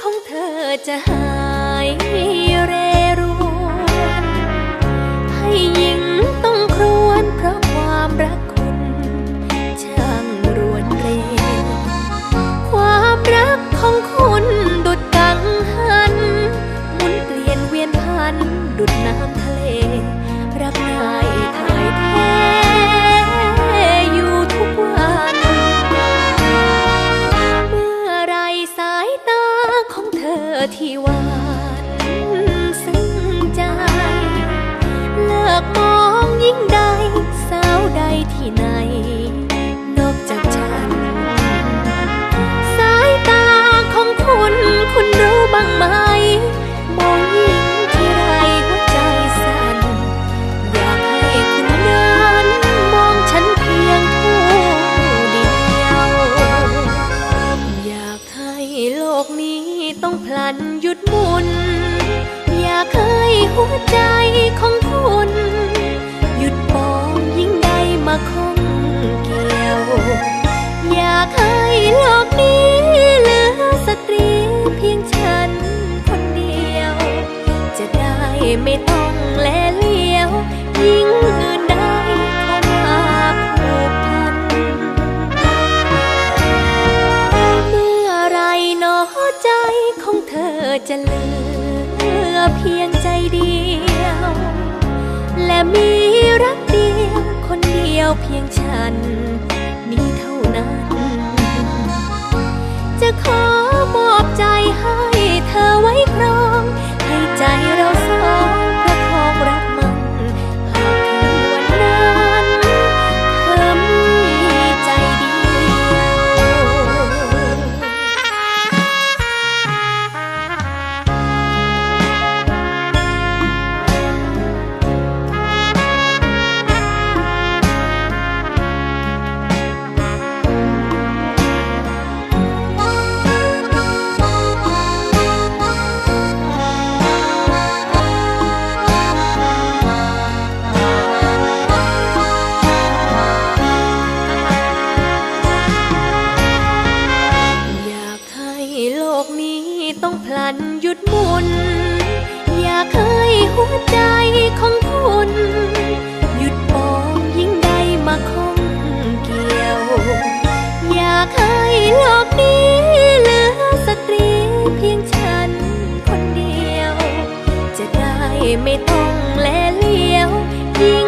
ของเธอจะหาย ต้องพลันหยุดหมุน อยากให้หัวใจของคุณ หยุดมองยิ่งใดมาข้องเกี่ยว อยากให้โลกนี้เหลือสตรีเพียงฉันคนเดียว จะได้ไม่ต้องแลเลี้ยวยิ่ง อจะเหลือเพียงใจเดียว และมีรักเดียว คนเดียวเพียงฉันันหยุดหมุน อยากให้หัวใจของคุณ หยุดมองยิ่งใดมาข้องเกี่ยว อยากให้โลกนี้เหลือสตรีเพียงฉันคนเดียว จะได้ไม่ต้องแลเลี้ยวยิ่ง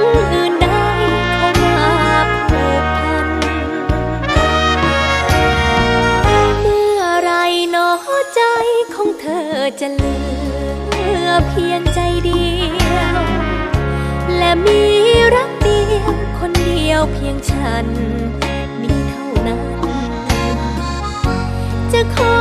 จะเหลือเพียงใจเดียว และมีรักเดียว คนเดียวเพียงฉันมีเท่านั้น จะขอ